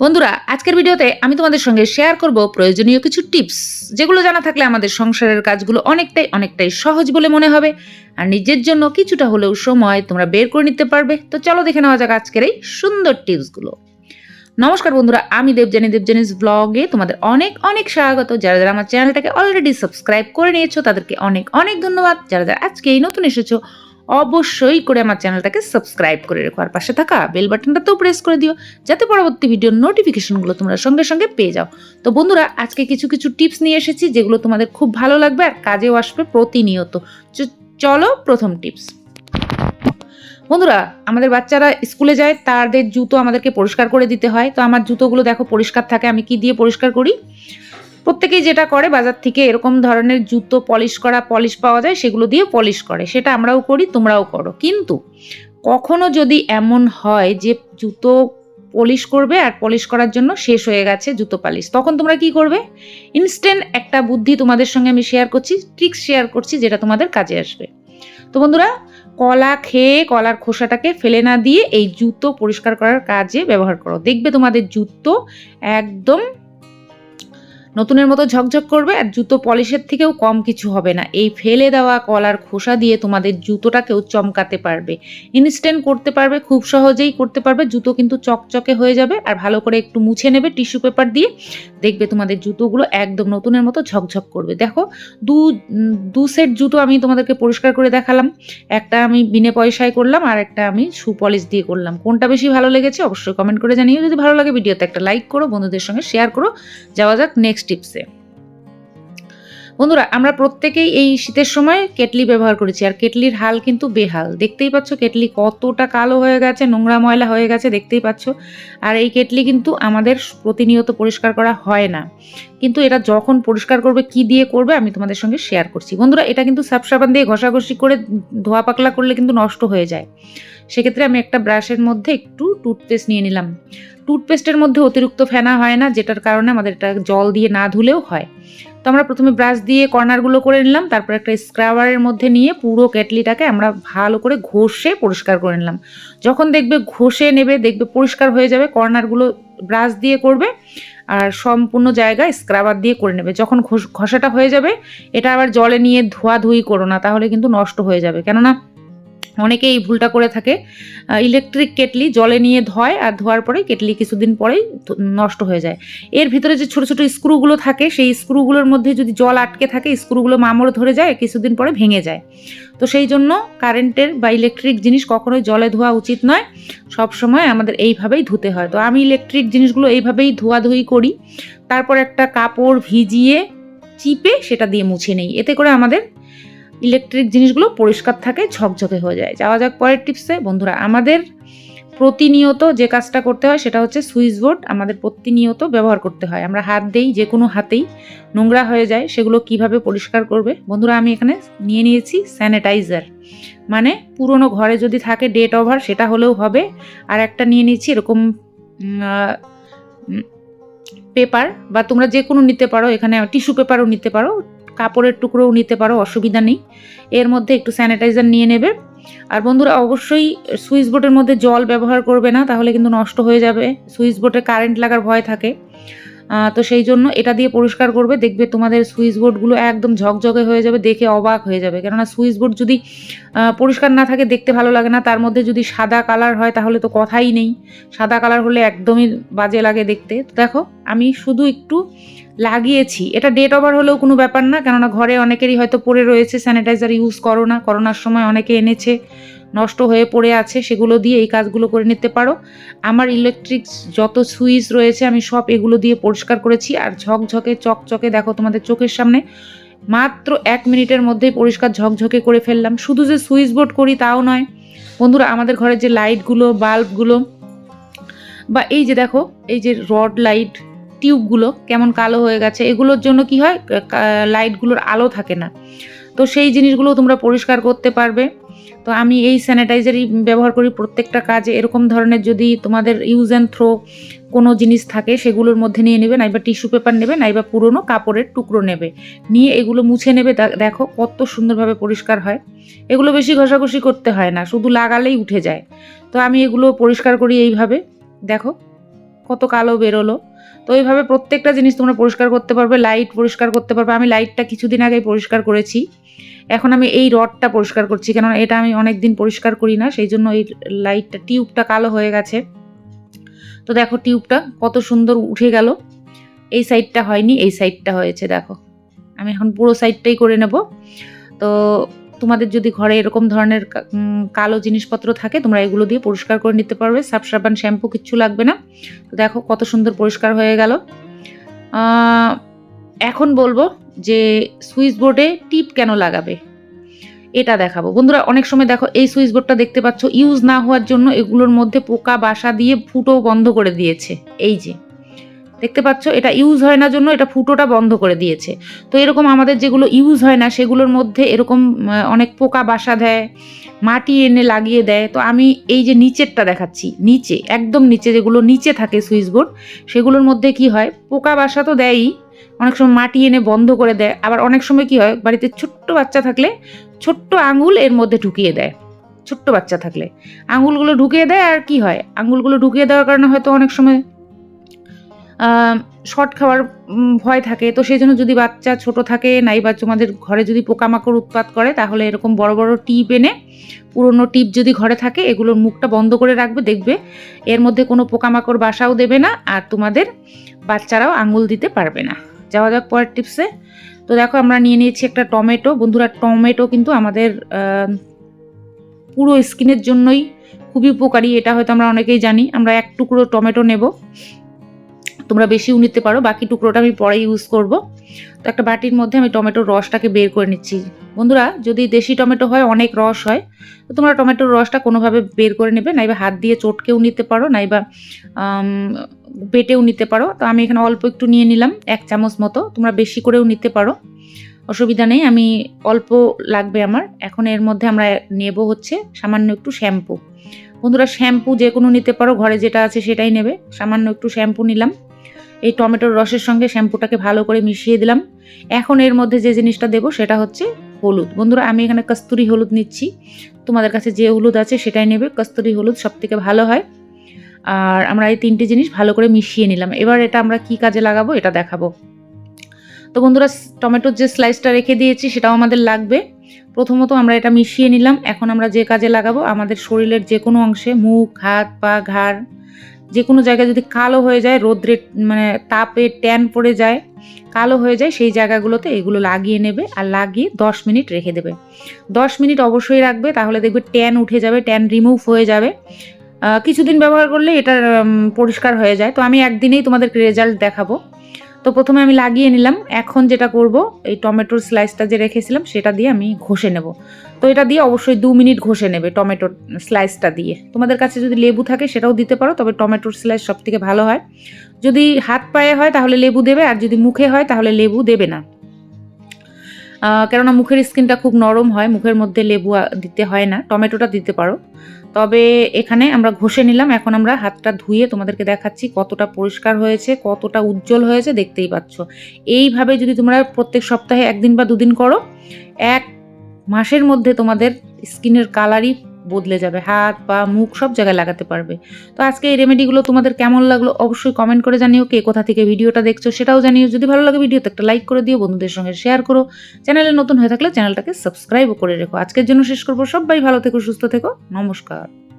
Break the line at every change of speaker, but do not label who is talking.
বন্ধুরা, আজকের ভিডিওতে আমি তোমাদের সঙ্গে শেয়ার করব প্রয়োজনীয় কিছু টিপস যেগুলো জানা থাকলে আমাদের সংসারের কাজগুলো অনেকটাই অনেকটাই সহজ বলে মনে হবে। আর নিজের জন্য কিছুটা হলেও সময় তোমরা বের করে নিতে পারবে। তো চলো দেখে নেওয়া যাক আজকের এই সুন্দর টিপসগুলো নমস্কার বন্ধুরা, আমি দেবজানি দেবজানিস ব্লগে তোমাদের অনেক অনেক স্বাগত। যারা যারা আমার চ্যানেলটাকে অলরেডি সাবস্ক্রাইব করে নিয়েছো, তাদেরকে অনেক অনেক ধন্যবাদ। যারা যারা আজকে এই নতুন এসেছ অবশ্যই করে আমার চ্যানেলটাকে সাবস্ক্রাইব করে রেখো, আর পাশে থাকা বেল বাটনটাতেও প্রেস করে দিও, যাতে পরবর্তী ভিডিওর নোটিফিকেশনগুলো তোমরা সঙ্গে সঙ্গে পেয়ে যাও। তো বন্ধুরা, আজকে কিছু কিছু টিপস নিয়ে এসেছি যেগুলো তোমাদের খুব ভালো লাগবে আর কাজেও আসবে প্রতিনিয়ত। চলো প্রথম টিপস বন্ধুরা, আমাদের বাচ্চারা স্কুলে যায়, তাদের জুতো আমাদেরকে পরিষ্কার করে দিতে হয়। তো আমার জুতোগুলো দেখো পরিষ্কার থাকে, আমি কি দিয়ে পরিষ্কার করি? প্রত্যেকেই যেটা করে, বাজার থেকে এরকম ধরনের জুতো পলিশ করা, পলিশ পাওয়া যায়, সেগুলো দিয়ে পলিশ করে। সেটা আমরাও করি, তোমরাও করো। কিন্তু কখনো যদি এমন হয় যে জুতো পলিশ করবে আর পলিশ করার জন্য শেষ হয়ে গেছে জুতো পালিশ, তখন তোমরা কি করবে? ইনস্ট্যান্ট একটা বুদ্ধি তোমাদের সঙ্গে আমি শেয়ার করছি ট্রিক্স শেয়ার করছি যেটা তোমাদের কাজে আসবে। তো বন্ধুরা, কলা খেয়ে কলার খোসাটাকে ফেলে না দিয়ে এই জুতো পরিষ্কার করার কাজে ব্যবহার করো। দেখবে তোমাদের জুতো একদম নতুনের মতো ঝকঝক করবে আর জুতো পলিশের থেকেও কম কিছু হবে না। এই ফেলে দেওয়া কলার খোসা দিয়ে তোমাদের জুতোটাকেও চমকাতে পারবে। ইনস্ট্যান্ট করতে পারবে, খুব সহজেই করতে পারবে। জুতো কিন্তু চকচকে হয়ে যাবে আর ভালো করে একটু মুছে নেবে টিস্যু পেপার দিয়ে। দেখবে তোমাদের জুতোগুলো একদম নতুনের মতো ঝকঝক করবে। দেখো, দু দু সেট জুতো আমি তোমাদেরকে পরিষ্কার করে দেখালাম। একটা আমি বিনে পয়সায় করলাম আর একটা আমি শু পলিশ দিয়ে করলাম। কোনটা বেশি ভালো লেগেছে অবশ্যই কমেন্ট করে জানিও। যদি ভালো লাগে ভিডিওতে একটা লাইক করো, বন্ধুদের সঙ্গে শেয়ার করো। যাওয়া যাক নেক্সট টিপসে বন্ধুরা, আমরা প্রত্যেকেই এই শীতের সময় কেটলি ব্যবহার করেছি, আর কেটলির হাল কিন্তু বেহাল। দেখতেই পাচ্ছ কেটলি কতটা কালো হয়ে গেছে, নোংরা ময়লা হয়ে গেছে, দেখতেই পাচ্ছ। আর এই কেটলি কিন্তু আমাদের প্রতিনিয়ত পরিষ্কার করা হয় না। কিন্তু এটা যখন পরিষ্কার করবে, কি দিয়ে করবে, আমি তোমাদের সঙ্গে শেয়ার করছি। বন্ধুরা, এটা কিন্তু সাব সাবান দিয়ে ঘষাঘষি করে ধোয়া পাকলা করলে কিন্তু নষ্ট হয়ে যায়। সেক্ষেত্রে আমি একটা ব্রাশের মধ্যে একটু টুথপেস্ট নিয়ে নিলাম। টুথপেস্টের মধ্যে অতিরিক্ত ফেনা হয় না, যেটার কারণে আমাদের এটা জল দিয়ে না ধুলেও হয়। তো আমরা প্রথমে ব্রাশ দিয়ে কর্নারগুলো করে নিলাম, তারপর একটা স্ক্রাবারের মধ্যে নিয়ে পুরো কেটলিটাকে আমরা ভালো করে ঘষে পরিষ্কার করে নিলাম। যখন দেখবে ঘষে নেবে, দেখবে পরিষ্কার হয়ে যাবে কর্নারগুলো ব্রাশ দিয়ে করবে আর সম্পূর্ণ জায়গায় স্ক্রাবার দিয়ে করে নেবে। যখন ঘষ- ঘষাটা হয়ে যাবে, এটা আবার জলে নিয়ে ধোয়াধুয়ি করো না, তাহলে কিন্তু নষ্ট হয়ে যাবে। কেননা অনেকে এই ভুলটা করে থাকে। ইলেকট্রিক কেটলি জলে নিয়ে ধোয় আর ধোয়ার পরে কেটলি কিছুদিন পরেই নষ্ট হয়ে যায়। এর ভিতরে যে ছোট ছোট স্ক্রুগুলো থাকে, সেই স্ক্রুগুলোর মধ্যে যদি জল আটকে থাকে, স্ক্রুগুলো মামড় ধরে যায়, কিছুদিন পরে ভেঙে যায়। তো সেই জন্য কারেন্টের বা ইলেকট্রিক জিনিস কখনোই জলে ধোয়া উচিত নয়। সব সময় আমাদের এইভাবেই ধুতে হয়। তো আমি ইলেকট্রিক জিনিসগুলো এইভাবেই ধোয়াধুয়ি করি। তারপর একটা কাপড় ভিজিয়ে, চিপে সেটা দিয়ে মুছে নেই। এতে করে আমাদের ইলেকট্রিক জিনিসগুলো পরিষ্কার থাকে, ঝকঝকে হয়ে যায়। যাওয়া যাক পরের টিপসে বন্ধুরা, আমাদের প্রতিনিয়ত যে কাজটা করতে হয় সেটা হচ্ছে সুইচ বোর্ড আমাদের প্রতিনিয়ত ব্যবহার করতে হয়। আমরা হাত দেই, যে কোনো হাতেই নোংরা হয়ে যায়, সেগুলো কীভাবে পরিষ্কার করবে? বন্ধুরা, আমি এখানে নিয়ে নিয়েছি স্যানিটাইজার মানে পুরনো ঘরে যদি থাকে ডেট ওভার সেটা হলেও হবে। আর একটা নিয়ে নিয়েছি এরকম পেপার বা তোমরা যে কোনো নিতে পারো। এখানে টিস্যু পেপারও নিতে পারো। কাপড়ের টুকরোও নিতে পারো, অসুবিধা নেই। এর মধ্যে একটু স্যানিটাইজার নিয়ে নেবে। আর বন্ধুরা, অবশ্যই সুইচ বোর্ডের মধ্যে জল ব্যবহার করবে না, তাহলে কিন্তু নষ্ট হয়ে যাবে। সুইচ বোর্ডে কারেন্ট লাগার ভয় থাকে। তো সেই জন্য এটা দিয়ে পরিষ্কার করবে, দেখবে তোমাদের সুইচ বোর্ডগুলো একদম ঝকঝকে হয়ে যাবে, দেখে অবাক হয়ে যাবে। কেননা সুইচ বোর্ড যদি পরিষ্কার না থাকে দেখতে ভালো লাগে না, তার মধ্যে যদি সাদা কালার হয় তাহলে তো কথাই নেই। সাদা কালার হলে একদমই বাজে লাগে দেখতে। তো দেখো, আমি শুধু একটু লাগিয়েছি। এটা ডেট ওভার হলেও কোনো ব্যাপার না, কেননা ঘরে অনেকেরই হয়তো পড়ে রয়েছে স্যানিটাইজার ইউজ করো না, করোনার সময় অনেকে এনেছে। নষ্ট হয়ে পড়ে আছে, সেগুলো দিয়ে এই কাজগুলো করে নিতে পারো। আমার ইলেকট্রিক যত সুইচ রয়েছে, আমি সব এগুলো দিয়ে পরিষ্কার করেছি। আর ঝকঝকে, চকচকে, দেখো তোমাদের চোখের সামনে, মাত্র এক মিনিটের মধ্যেই পরিষ্কার ঝকঝকে করে ফেললাম। শুধু যে সুইচ বোর্ড করি তাও নয়, বন্ধুরা, আমাদের ঘরের যে লাইটগুলো বাল্বগুলো বা এই যে দেখো, এই যে রড লাইট টিউবগুলো কেমন কালো হয়ে গেছে, এগুলোর জন্য কি হয় লাইটগুলোর আলো থাকে না। তো সেই জিনিসগুলো তোমরা পরিষ্কার করতে পারবে। তো আমি এই স্যানিটাইজারই ব্যবহার করি প্রত্যেকটা কাজে। এরকম ধরনের যদি তোমাদের ইউজ অ্যান্ড থ্রো কোনো জিনিস থাকে, সেগুলোর মধ্যে নিয়ে নেবে, নাইবা টিস্যু পেপার নেবে, নাইবা পুরনো কাপড়ের টুকরো নেবে। নিয়ে এগুলো মুছে নেবে। দেখো কত সুন্দরভাবে পরিষ্কার হয়। এগুলো বেশি ঘষাঘষি করতে হয় না, শুধু লাগালেই উঠে যায়। তো আমি এগুলো পরিষ্কার করি এইভাবে। দেখো কত কালো বেরোলো। তো এইভাবে প্রত্যেকটা জিনিস তোমরা পরিষ্কার করতে পারবে লাইট পরিষ্কার করতে পারবে। আমি লাইটটা কিছুদিন আগেই পরিষ্কার করেছি। এখন আমি এই রডটা পরিষ্কার করছি, কেননা এটা আমি অনেক দিন পরিষ্কার করি না সেই জন্য এই লাইটটা টিউবটা কালো হয়ে গেছে। তো দেখো টিউবটা কত সুন্দর উঠে গেল। এই সাইডটা হয়নি, এই সাইডটা হয়েছে, দেখো। আমি এখন পুরো সাইডটাই করে নেব। তো তোমাদের যদি ঘরে এরকম ধরনের কালো জিনিসপত্র থাকে, তোমরা এগুলো দিয়ে পরিষ্কার করে নিতে পারবে। সাব সাবান, শ্যাম্পু, কিচ্ছু লাগবে না। তো দেখো কত সুন্দর পরিষ্কার হয়ে গেল। এখন বলব যে সুইচ বোর্ডে টিপ কেন লাগাবে? এটা দেখাবো। বন্ধুরা, অনেক সময় দেখো এই সুইচ বোর্ডটা দেখতে পাচ্ছ, ইউজ না হওয়ার জন্য এগুলোর মধ্যে পোকা, বাসা দিয়ে ফুটো বন্ধ করে দিয়েছে। এই যে দেখতে পাচ্ছ, এটা ইউজ হয় না জন্য এটা ফুটোটা বন্ধ করে দিয়েছে। তো এরকম আমাদের যেগুলো ইউজ হয় না, সেগুলোর মধ্যে এরকম অনেক পোকা বাসা দেয়, মাটি এনে লাগিয়ে দেয়। তো আমি এই যে নিচেরটা দেখাচ্ছি, নিচে, একদম নিচে যেগুলো নিচে থাকে সুইচ বোর্ড সেগুলোর মধ্যে কি হয়? পোকা বাসা তো দেয়ই, অনেক সময় মাটি এনে বন্ধ করে দেয়। আবার অনেক সময় কি হয়, বাড়িতে ছোট্ট বাচ্চা থাকলে ছোট্ট আঙুল এর মধ্যে ঢুকিয়ে দেয়, ছোট্ট বাচ্চা থাকলে। আঙুলগুলো ঢুকিয়ে দেয় আর কি হয়? আঙুলগুলো ঢুকিয়ে দেওয়ার কারণে হয়তো অনেক সময় শর্ট খাওয়ার ভয় থাকে। তো সেই জন্য যদি বাচ্চা ছোট থাকে নাই বা তোমাদের ঘরে যদি পোকামাকড় উৎপাত করে, তাহলে এরকম বড় বড় টিপ এনে, পুরনো টিপ যদি ঘরে থাকে, এগুলোর মুখটা বন্ধ করে রাখবে, দেখবে এর মধ্যে কোনো পোকামাকড় বাসাও দেবে না, আর তোমাদের বাচ্চারাও আঙুল দিতে পারবে না। যাওয়া যাক পরের টিপসে তো দেখো, আমরা নিয়ে নিয়েছি একটা টমেটো। বন্ধুরা, টমেটো কিন্তু আমাদের পুরো স্কিনের জন্যই খুবই উপকারী, এটা হয়তো আমরা অনেকেই জানি। আমরা এক টুকরো টমেটো নেব। তোমরা বেশিও নিতে পারো, বাকি টুকরোটা আমি পরে ইউজ করব। তো একটা বাটির মধ্যে আমি টমেটোর রসটাকে বের করে নিচ্ছি। বন্ধুরা, যদি দেশি টমেটো হয়, অনেক রস হয়, তো তোমরা টমেটোর রসটা কোনোভাবে বের করে নেবে, নাইবা হাত দিয়ে চটকেও নিতে পারো, নাইবা বেটেও নিতে পারো। তো আমি এখানে অল্প একটু নিয়ে নিলাম, এক চামচ মতো। তোমরা বেশি করেও নিতে পারো। অসুবিধা নেই, আমি অল্প লাগবে আমার। এখন এর মধ্যে আমরা নেব হচ্ছে সামান্য একটু শ্যাম্পু। বন্ধুরা, শ্যাম্পু যে কোনো নিতে পারো, ঘরে যেটা আছে সেটাই নেবে। সামান্য একটু শ্যাম্পু নিলাম। এই টমেটোর রসের সঙ্গে শ্যাম্পুটাকে ভালো করে মিশিয়ে দিলাম। এখন এর মধ্যে যে জিনিসটা দেবো সেটা হচ্ছে হলুদ। বন্ধুরা, আমি এখানে কস্তুরি হলুদ নিচ্ছি। তোমাদের কাছে যে হলুদ আছে সেটাই নেবে। কস্তুরি হলুদ সব থেকে ভালো হয়। আর আমরা এই তিনটে জিনিস ভালো করে মিশিয়ে নিলাম। এবার এটা আমরা কি কাজে লাগাবো এটা দেখাবো। তো বন্ধুরা, টমেটোর যে স্লাইসটা রেখে দিয়েছি সেটাও আমাদের লাগবে। প্রথমত আমরা এটা মিশিয়ে নিলাম। এখন আমরা যে কাজে লাগাবো, আমাদের শরীরের যে কোনো অংশে মুখ, হাত, পা, ঘাড় যে কোনো জায়গায় যদি কালো হয়ে যায়, রোদ্রে মানে তাপে ট্যান পড়ে যায়, কালো হয়ে যায়, সেই জায়গাগুলোতে এগুলো লাগিয়ে নেবে আর লাগিয়ে দশ মিনিট রেখে দেবে। দশ মিনিট অবশ্যই রাখবে, তাহলে দেখবে ট্যান উঠে যাবে, ট্যান রিমুভ হয়ে যাবে। কিছুদিন ব্যবহার করলে এটা পরিষ্কার হয়ে যায়। তো আমি একদিনেই তোমাদেরকে রেজাল্ট দেখাবো। তো প্রথমে আমি লাগিয়ে নিলাম। এখন যেটা করব, এই টমেটোর স্লাইসটা যে রেখেছিলাম, সেটা দিয়ে আমি ঘষে নেব। তো এটা দিয়ে অবশ্যই দু মিনিট ঘষে নেবে টমেটোর স্লাইসটা দিয়ে। তোমাদের কাছে যদি লেবু থাকে, সেটাও দিতে পারো, তবে টমেটোর স্লাইস সব থেকে ভালো হয়। যদি হাত পায়ে হয়, তাহলে লেবু দেবে, আর যদি মুখে হয়, তাহলে লেবু দেবে না। কেননা মুখের স্কিনটা খুব নরম হয়, মুখের মধ্যে লেবু দিতে হয় না, টমেটোটা দিতে পারো। তবে এখানে আমরা ঘষে নিলাম, এখন আমরা হাতটা ধুয়ে তোমাদেরকে দেখাচ্ছি কতটা পরিষ্কার হয়েছে, কতটা উজ্জ্বল হয়েছে, দেখতেই পাচ্ছ। এইভাবে যদি তোমরা প্রত্যেক সপ্তাহে একদিন বা দুদিন করো, এক মাসের মধ্যে তোমাদের স্কিনের কালারই বদলে যাবে, হাত, পা, মুখ সব জায়গায় লাগাতে পারবে। তো আজকে এই রেমেডিগুলো তোমাদের কেমন লাগল অবশ্যই কমেন্ট করে জানিও কে কোথা থেকে ভিডিওটা দেখছ সেটাও জানিও। যদি ভালো লাগে ভিডিওতে একটা লাইক করে দিও, বন্ধুদের সঙ্গে শেয়ার করো। চ্যানেলে নতুন হয়ে থাকলে চ্যানেলটাকে সাবস্ক্রাইবও করে রেখো। আজকের জন্য শেষ করব। সবাই ভালো থেকো, সুস্থ থেকো। নমস্কার।